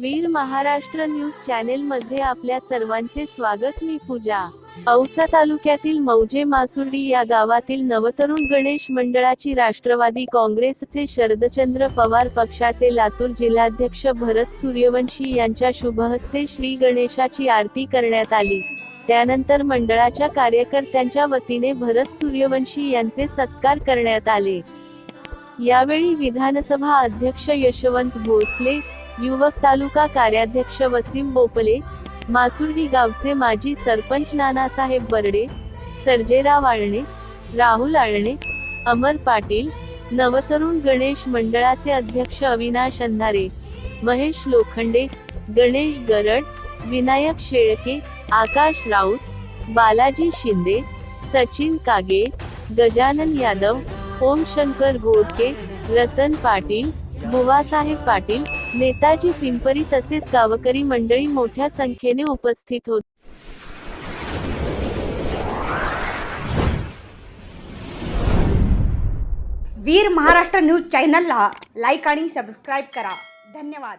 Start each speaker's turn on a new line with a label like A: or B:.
A: वीर Maharashtra news channel मध्ये आपल्या सर्वांचे स्वागत मी पूजा. औसा तालुक्यातील मौजे मासुर्डी या गावातील नवतरुण गणेश मंडळाची राष्ट्रवादी काँग्रेसचे शरदचंद्र पवार पक्षाचे लातूर जिल्हाध्यक्ष भरत सूर्यवंशी यांच्या शुभहस्ते श्री गणेशाची आरती करण्यात आली. त्यानंतर मंडळाच्या कार्यकर्त्यांच्या वतीने भरत सूर्यवंशी यांचे सत्कार करण्यात आले. यावेळी विधानसभा अध्यक्ष यशवंत भोसले युवक तालुका कार्याध्यक्ष वसीम बोपले मासुर्डी गावचे माजी सरपंच नानासाहेब बर्डे सर्जेराव आळणे राहुल आळणे अमर पाटील नवतरुण गणेश मंडळाचे अध्यक्ष अविनाश अंधारे महेश लोखंडे गणेश गरड विनायक शेळके आकाश राऊत बालाजी शिंदे सचिन कागे गजानन यादव ओमशंकर गोडके रतन पाटील बुवासाहेब पाटील नेताजी पिंपरी तसेच गावकरी मंडळी मोठ्या संख्येने उपस्थित होत.
B: वीर महाराष्ट्र न्यूज चॅनलला लाईक आणि सबस्क्राईब करा. धन्यवाद.